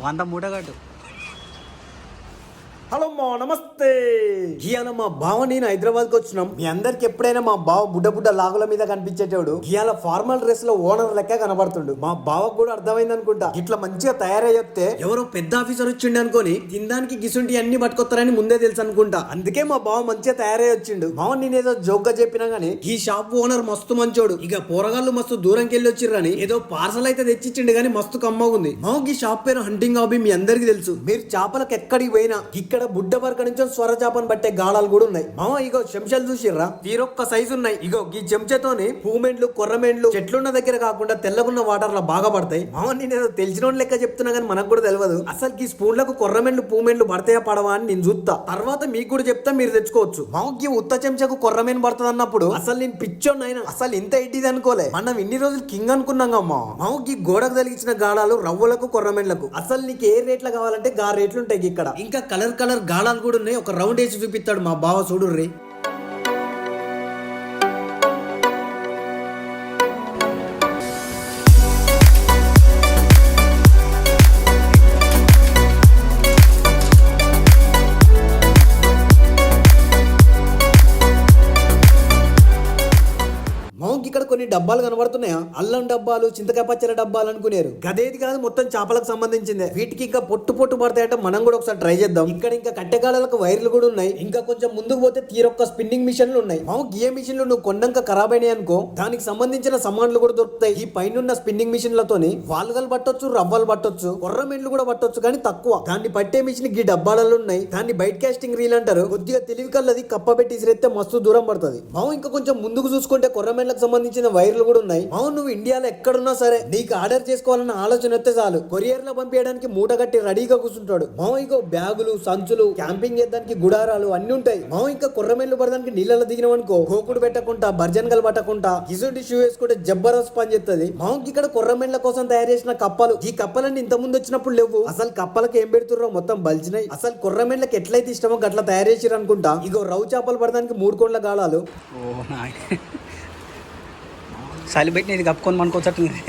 వంద మూట కట్టు హలో మా నమస్తే. గియాన మా బావ నేను హైదరాబాద్కి వచ్చినాం. మీ అందరికి ఎప్పుడైనా మా బావ బుడ్డ బుడ్డ లాగుల మీద కనిపించేటోడు గియాల ఫార్మల్ డ్రెస్లో ఓనర్ లెక్క కనబడుతుండు. మా బావకు కూడా అర్థమైంది అనుకుంటా. ఇట్లా మంచిగా తయారై చెప్తే ఎవరో పెద్ద ఆఫీసర్ వచ్చిండు అనుకోని తినడానికి గిసుంటి అన్ని పట్టుకొస్తారని ముందే తెలుసు అనుకుంటా. అందుకే మా బావ మంచిగా తయారై వచ్చిండు. బావ నేనేదో జోక్గా చెప్పినా గానీ ఈ షాప్ ఓనర్ మస్తు మంచోడు. ఇక పోరగాళ్ళు మస్తు దూరంకి వెళ్ళి వచ్చిర్రని ఏదో పార్సల్ అయితే తెచ్చిచ్చిండు గానీ మస్తు కమ్మగుంది. మాకు ఈ షాప్ పేరు హంటింగ్ హాబీ మీ అందరికి తెలుసు. మీరు చేపలకు ఎక్కడికి పోయినా ఇక్కడ ఇక్కడ బుడ్డ వరకు నుంచి స్వర చేపను పట్టే గాళాలు కూడా ఉన్నాయి. మామ ఇగో చెంచాలు చూసిర్రా? వీరొక్క సైజు ఉన్నాయి. ఇగో ఈ చెంచాతోని పూమెండ్లు కొర్రమెండ్లు చెట్లున్న దగ్గర కాకుండా తెల్లగున్న వాటర్ లా బాగా పడతాయి. మామ నేను తెలిసిన లెక్క చెప్తున్నా కానీ మనకు కూడా తెలియదు అసలు ఈ స్పూన్లకు కొర్రమెండ్లు పూమెండ్లు పడతాయా పడవా అని నేను చూస్తా. తర్వాత మీకు కూడా చెప్తా మీరు తెచ్చుకోవచ్చు. మామకి ఉత్త చెంచాకు కొర్రమేను పడుతుంది అన్నప్పుడు అసలు నేను పిచ్చోన్నైనా అసలు ఇంత ఎడ్డిది అనుకోలే. మనం ఇన్ని రోజులు కింగ్ అనుకున్నాం అమ్మా మామకి గోడకు తగిలించిన గాళాలు రవ్వలకు కొర్రమెండ్లకు. అసలు నీకు ఏ రేట్లు కావాలంటే గా రేట్లు ఉంటాయి ఇక్కడ. ఇంకా కలర్ కలర్ కలర్ గాళాలు కూడా ఉన్నాయి. ఒక రౌండ్ వేసి చూపిస్తాడు మా బావ చూడు కొన్ని డబ్బాలు కనబడుతున్నాయా? అల్లం డబ్బాలు చింతకాయ పచ్చల డబ్బాలు అనుకునేరు. గదేది కాదు మొత్తం చేపలకు సంబంధించిందే. వీటికి ఇంకా పొట్టు పొట్టు పడతాయంటే మనం కూడా ఒకసారి ట్రై చేద్దాం. ఇక్కడ ఇంకా కట్టెకాలకు వైర్లు కూడా ఉన్నాయి. ఇంకా కొంచెం ముందుకు పోతే తీరొక్క స్పిన్నింగ్ మిషన్లు ఉన్నాయి. మాకు గియ మిషన్లు నువ్వు కొండంక ఖరాబ్ అయినాయి అనుకో దానికి సంబంధించిన సామాన్లు కూడా దొరుకుతాయి. ఈ పైన స్పిన్నింగ్ మిషన్లతోని వాల్గలు పట్టొచ్చు రవ్వలు పట్టొచ్చు కొర్రమెండ్లు కూడా పట్టొచ్చు కానీ తక్కువ. దాన్ని పట్టే మిషన్ ఈ డబ్బాలలో ఉన్నాయి. దాన్ని బయట కాస్టింగ్ రీల్ అంటారు. కొద్దిగా తెలివి కల్లది కప్ప పెట్టి ఇసిరెత్తే మస్తు దూరం పడుతుంది. మావు ఇంకా కొంచెం ముందుకు చూసుకుంటే కొర్రమెండ్లకు సంబంధించిన వైర్లు కూడా ఉన్నాయి. మావు నువ్వు ఇండియాలో ఎక్కడున్నా సరే నీకు ఆర్డర్ చేసుకోవాలన్న ఆలోచన వస్తే చాలు. కొరియర్లో పంపించడానికి మూట కట్టి రెడీగా కూర్చుంటాడు. మావు ఇంకో బ్యాగులు సంచులు క్యాంపింగ్ చేద్దానికి గుడారాలు అన్ని ఉంటాయి. మావు ఇంకా కొర్రమెల్లు పడడానికి నీళ్ళలో దిగినాం అనుకో కోకుడు పెట్టకుండా బర్జన్గలు పట్టకుండా ఇసుంటి షూ వేసుకుంటే జబ్బరస్ పని చేస్తుంది మావుకి ఇక్కడ కొర్రమెళ్ళ కోసం తయారు చేసిన కప్పలు ఈ కప్పలన్నీ ఇంత ముందు వచ్చినప్పుడు లేవు. అసలు కప్పలకి ఏం పెడుతుర్రో మొత్తం బలిచినాయి. అసలు కొర్రమెళ్ళకి ఎట్లయితే ఇష్టమో గట్ల తయారు చేసిర్రు అనుకుంటా. ఇగో రవ్వు చేపలు పడడానికి మూడు కొండ్ల గాలాలు. ఓ నాయన చలి పెట్టిన ఇది కప్పుకొని మనకొచ్చట్టుంది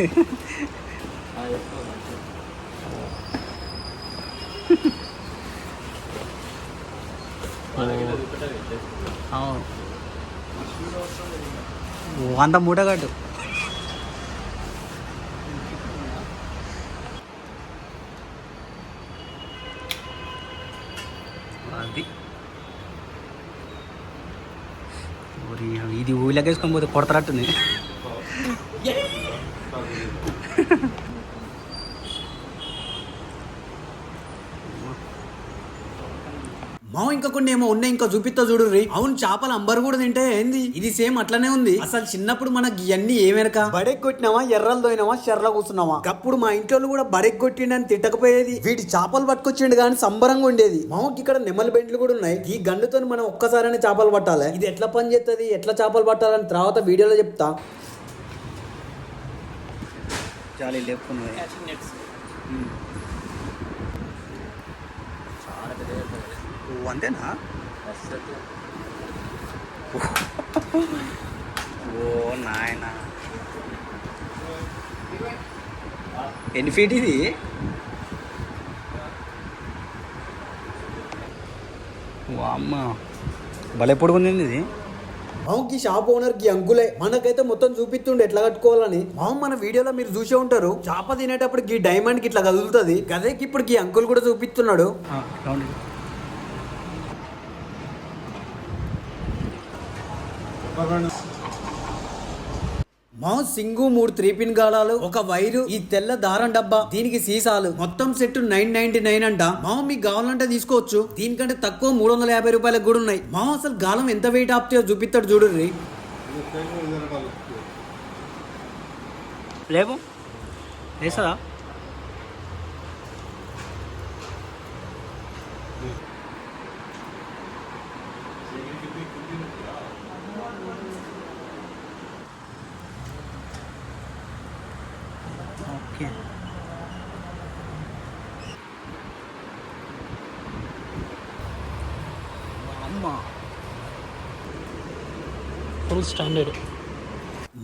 వంద మూట కట్టు. అది. ఇది ఊళ్ళకేసుకొని పోతే కొడతారట్టుంది. మావ ఇంకా కొన్ని ఏమో ఉన్నాయి ఇంకా చూపిస్తా చూడు రీ. అవును చేపల అంబర్ కూడా తింటే ఏంది? ఇది సేమ్ అట్లనే ఉంది. అసలు చిన్నప్పుడు మనకి ఇవన్నీ ఏమెరక బడెక్ కొట్టినావా ఎర్రలు దోయినావా చెర్ల కూర్చున్నావా అప్పుడు మా ఇంట్లో కూడా బడెక్ కొట్టిండని తిట్టకపోయేది. వీటి చేపలు పట్టుకొచ్చిండు కానీ సంబరంగా ఉండేది. మామకి ఇక్కడ నెమలి బెండ్లు కూడా ఉన్నాయి. ఈ గండుతో మనం ఒక్కసారైనా చేపలు పట్టాలి? ఇది ఎట్లా పని చేస్తుంది ఎట్లా చేపలు పట్టాలని తర్వాత వీడియోలో చెప్తా. జాలి లేపుకున్నది. ఓ, అంతేనా? ఓ నాయన. ఎన్ని ఫీట్ ఇది? అమ్మ. భలే పొడుగుంది ఇది? మామకి షాప్ ఓనర్కి అంకులే. మనకైతే మొత్తం చూపిస్తుండే ఎట్లా కట్టుకోవాలని. మామ మన వీడియోలో మీరు చూసే ఉంటారు. చేప తినేటప్పుడు ఈ డైమండ్కి ఇట్లా కదులుతుంది. గదేకి ఇప్పుడు ఈ అంకుల్ కూడా చూపిస్తున్నాడు. రౌండ్ మా సింగు మూడు త్రీ పిన్ గాళాలు ఒక వైరు ఈ తెల్ల దారం డబ్బా దీనికి సీసాలు మొత్తం సెట్ నైన్ నైన్టీ నైన్ అంట. మామ మీకు కావాలంటే తీసుకోవచ్చు. దీనికంటే తక్కువ మూడు వందల యాభై రూపాయలకు కూడా ఉన్నాయి. మామ అసలు గాలం ఎంత వెయిట్ ఆపుతాయో చూపిస్తాడు చూడు రేపు వేస్తుందా ఓకే అమ్మ ఫుల్ స్టాండర్డ్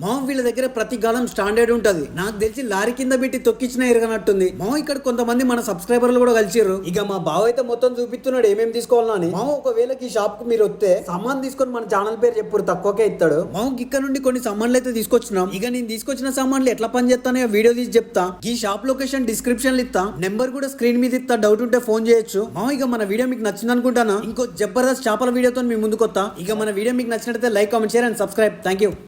మా వీళ్ళ దగ్గర ప్రతి కాలం స్టాండర్డ్ ఉంటుంది. నాకు తెలిసి లారీ కింద పెట్టి తొక్కిచ్చిన ఎరగనట్టుంది. మా ఇక్కడ కొంతమంది మన సబ్స్క్రైబర్లు కూడా కలిసిర్రు. ఇక మా బావ అయితే మొత్తం చూపిస్తున్నాడు ఏమేమి తీసుకోవాలని మా ఒకవేళ ఈ షాప్కు మీరు వస్తే సామాన్ తీసుకొని మన ఛానల్ పేరు చెప్పుడు తక్కువకే ఇస్తాడు. మా ఇక్కడ నుండి కొన్ని సామాన్లు అయితే తీసుకొచ్చినాం. ఇక నేను తీసుకొచ్చిన సామాన్లు ఎట్లా పని చేస్తానో వీడియో తీసి చెప్తా. ఈ షాప్ లొకేషన్ డిస్క్రిప్షన్ ఇస్తా. నెంబర్ కూడా స్క్రీన్ మీద ఇస్తా. డౌట్ ఉంటే ఫోన్ చేయొచ్చు. మా ఇక మన వీడియో మీకు నచ్చింది అనుకుంటానా? ఇంకో జబర్దస్త్ చేపల వీడియోతో మీ ముందుకు వస్తా ఇక మన వీడియో మీకు నచ్చినట్లయితే like comment share and subscribe. Thank you